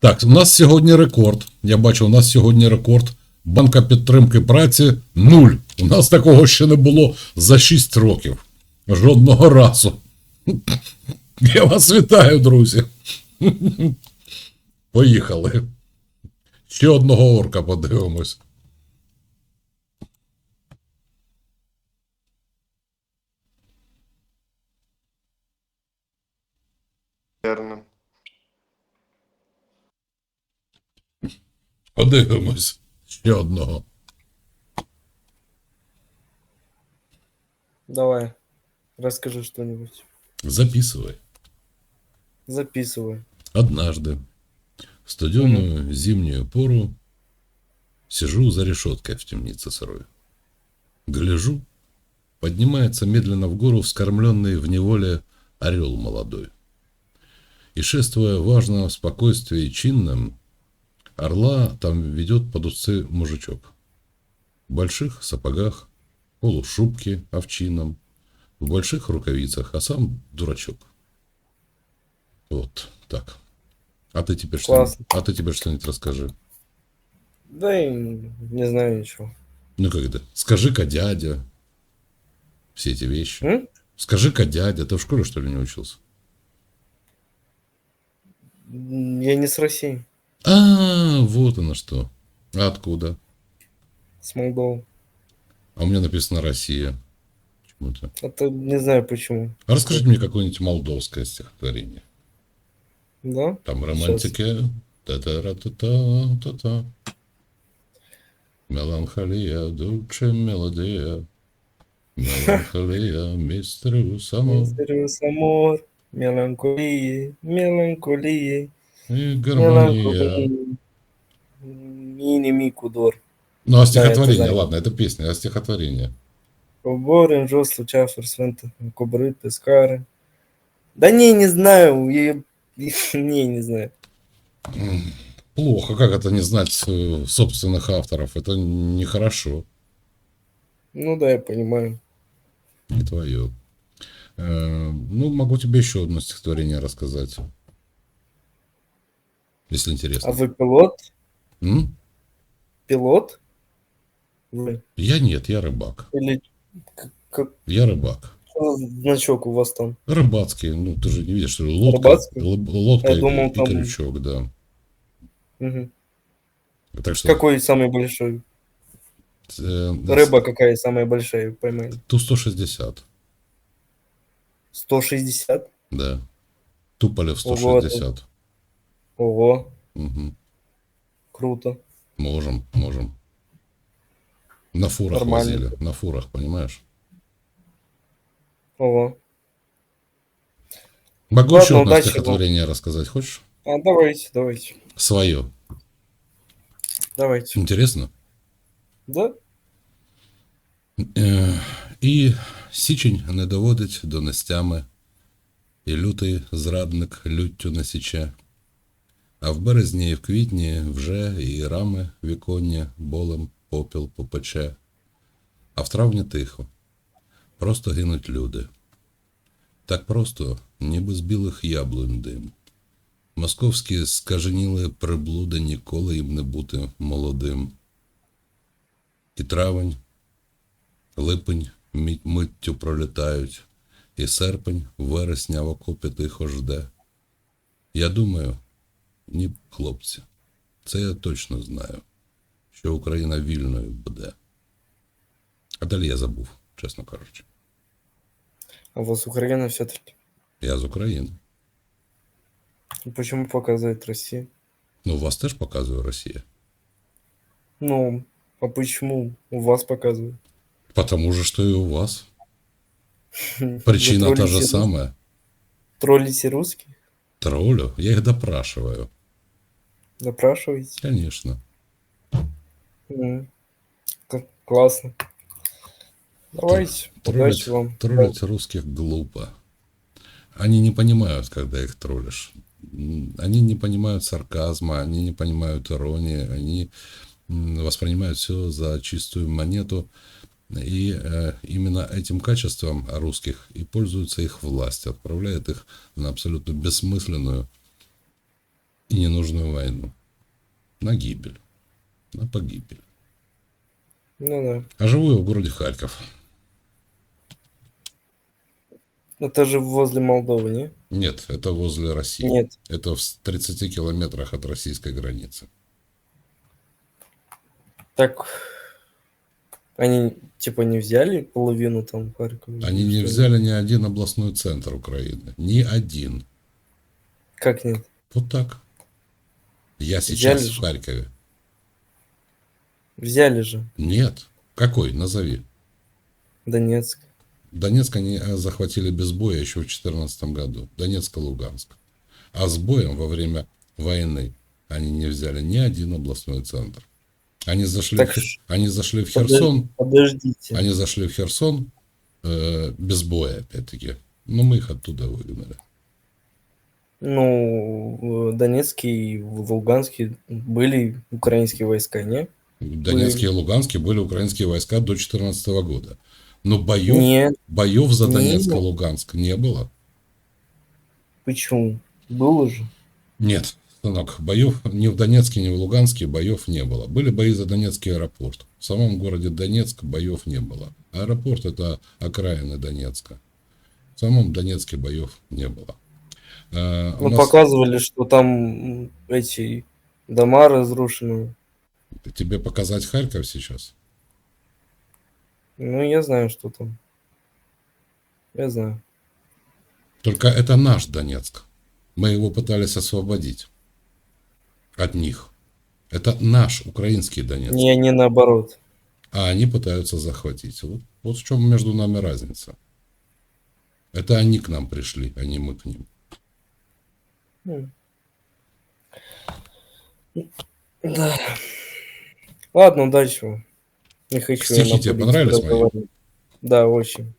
Так, у нас сьогодні рекорд. Я бачу, у нас сьогодні рекорд. Банка підтримки праці нуль. У нас такого ще не було за 6 років. Жодного разу. Я вас вітаю, друзі. Поїхали. Ще одного орка подивимось. Верно. Подивимось. Ще одного. Давай, расскажи что-нибудь. Записывай. Записывай. Однажды, в студеную зимнюю пору, сижу за решеткой в темнице сырой. Гляжу, поднимается медленно в гору вскормленный в неволе орел молодой. И шествуя важно в спокойствии и чинном, орла там ведет под усы мужичок. В больших сапогах, полушубке овчином, в больших рукавицах, а сам дурачок. Вот так. А ты теперь что? А ты теперь что-нибудь расскажи. Да и не знаю ничего. Ну как это? Скажи-ка дядя. Все эти вещи. М? Скажи-ка дядя. Ты в школе что ли не учился? Я не с России, А, вот оно что. А откуда? с Молдовы. А у меня написано Россия. Почему-то. Это не знаю почему. А расскажите мне какое-нибудь молдовское стихотворение. Да? Там романтики. Та-та-ра-та-та-та-та. Меланхолия, дуче мелодия. Меланхолия, мистеру само. Мистериус амор, меланхолии, меланхолии, И гармония. Мини Микудор. Ну, а Да, стихотворение, это ладно, это песня, а стихотворение. Поборен, жестко, чафер, свента, кобры, пескары. Да не, не знаю. Я... Не, не знаю. Плохо, как это не знать э, собственных авторов? Это нехорошо, Ну да, я понимаю. не твое. Э, Ну, могу тебе еще одно стихотворение рассказать. Если А интересно. вы пилот? М? Пилот? Вы? Я нет, я рыбак. Или как Я рыбак. что значок у вас там? Рыбацкий, ну ты же не видишь, что лодка, Рыбацкий? лодка Я и, думал, и там- крючок, да. Мгм. Так что Какой самый большой? э, Рыба какая самая большая поймали? Ту 160, 160? да. Туполев Ого, 160. Ого, Мгм. круто. Можем, можем. На фурах Нормально. возили, на фурах, понимаешь? Ого. Могу Ладно, еще одно удачи вам. стихотворение рассказать, хочешь? А давайте, давайте. Свое. Давайте. Интересно? Да? Е, І січень не доводить до нестями, і лютий зрадник люттю не січе. А в березні і в квітні вже і рами віконні болем попіл попече. А в травні тихо, просто гинуть люди. Так просто, ніби з білих яблунь дим. Московські скаженіли приблуди ніколи їм не бути молодим. І травень, липень миттю пролітають, і серпень вересня в окопі тихо жде. Я думаю, ні, хлопці, це я точно знаю, що Україна вільною буде. А далі я забув, чесно кажучи. А у вас Украина все-таки. Я з України. Почему показывает Россия? Ну, у вас теж показує Росія. Ну, а почему у вас показывают? Потому же, что и у вас. Причина Вы та же троллите- самая. Троллите русских? Троллю. Я их допрашиваю. Запрашиваете? Конечно. К- Классно. Давайте, Троллить, удачи вам. троллить русских глупо. Они не понимают, когда их троллишь. Они не понимают сарказма, они не понимают иронии, они воспринимают все за чистую монету. И э, именно этим качеством русских и пользуется их власть, отправляет их на абсолютно бессмысленную и ненужную войну. На гибель. На погибель. Ну да. А живу я в городе Харьков. Это же возле Молдовы, не? Нет, это возле России. Нет. Это в 30 километрах от российской границы. Так они типа не взяли половину там Харькова? Они не взяли ни один областной центр Украины. Ни один. Как нет? Вот так. Я сейчас Взяли в же. Харькове. Взяли же Нет. Какой? Назови. Донецк. Донецк они э, захватили без боя еще в 2014 году. Донецк и Луганск. А с боем во время войны они не взяли ни один областной центр. Они зашли, Так в, они зашли в Херсон, Подождите. они зашли в Херсон э, без боя, опять-таки. Но мы их оттуда выгнали. Ну, в Донецке и в Луганске были украинские войска, не? В Донецке и Луганске были украинские войска до 2014 года. Но боев, Нет, боев за Не Донецк и. Луганск не было. почему? Было же. Нет, сынок, боев ни в Донецке, ни в Луганске боев не было. Были бои за Донецкий аэропорт. В самом городе Донецк боев не было. Аэропорт это окраины Донецка. В самом Донецке боев не было. У Ну, нас- показывали, что там эти дома разрушены. Тебе показать Харьков сейчас? Ну, я знаю, что там. Я знаю. Только это наш Донецк. Мы его пытались освободить от них. Это наш украинский Донецк. Не, не наоборот. А они пытаются захватить. Вот, вот в чем между нами разница. Это они к нам пришли, а не мы к ним. Да. Ладно, удачи вам. Не хочу Стихи тебе понравились мои? Да, очень.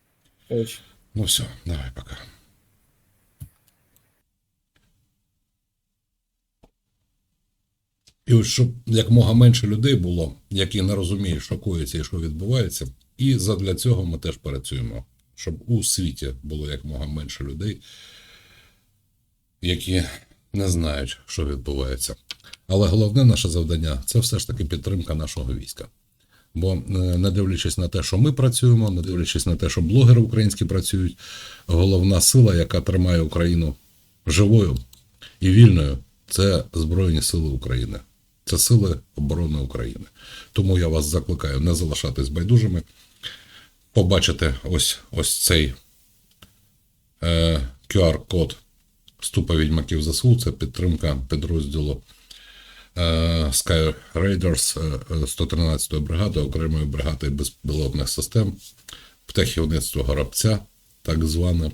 Очень. Ну все, давай пока. І ось щоб якмога менше людей було, які не розуміють, що коїться і що відбувається. І задля цього ми теж працюємо, щоб у світі було якмога менше людей, які не знають, що відбувається. Але головне наше завдання це все ж таки підтримка нашого війська. Бо е, не дивлячись на те, що ми працюємо, не дивлячись на те, що блогери українські працюють, головна сила, яка тримає Україну живою і вільною, це Збройні Сили України. Це сили оборони України. Тому я вас закликаю не залишатись байдужими, побачити ось, ось цей е, QR-код Ступа відьмаків ЗСУ, це підтримка підрозділу е, Sky Raiders е, е, 113-ї бригади, окремої бригади безпілотних систем, птахівництво горобця, так зване.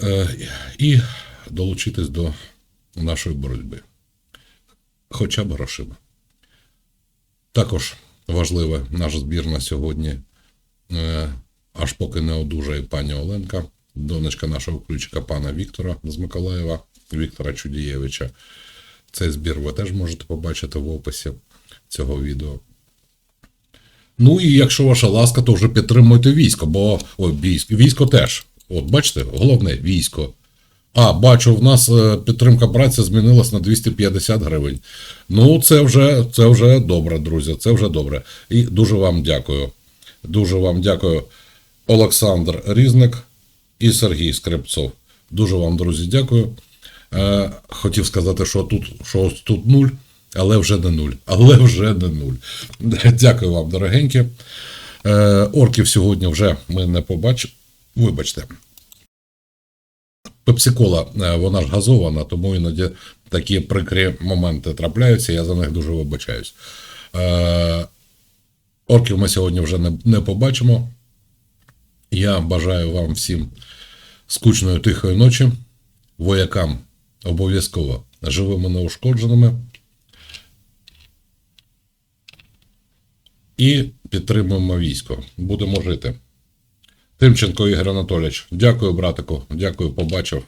Е, І долучитись до нашої боротьби. Хоча б грошима. Також важливе наш збір на сьогодні, аж поки не одужає пані Оленка, донечка нашого ключика пана Віктора з Миколаєва, Віктора Чудієвича. Цей збір ви теж можете побачити в описі цього відео. Ну і якщо ваша ласка, то вже підтримуйте військо, бо ой, військо, військо теж. От бачите, головне військо. А, бачу, в нас е, підтримка братця змінилась на 250 гривень. Ну, це вже, це вже добре, друзі. Це вже добре. І дуже вам дякую. Дуже вам дякую, Олександр Різник і Сергій Скрипцов. Дуже вам, друзі, дякую. Е, хотів сказати, що тут, що тут нуль, але вже не нуль. Але вже не нуль. Дякую вам, дорогенькі. Е, орків сьогодні вже ми не побачимо. Вибачте. Пепсикола, е, вона ж газована, тому іноді такі прикрі моменти трапляються, я за них дуже вибачаюсь. Е, орків ми сьогодні вже не побачимо. Я бажаю вам всім скучної тихої ночі, воякам обов'язково живими неушкодженими. І підтримуємо військо. Будемо жити. Тимченко Ігор Анатолійович, дякую, братику. Дякую, побачив.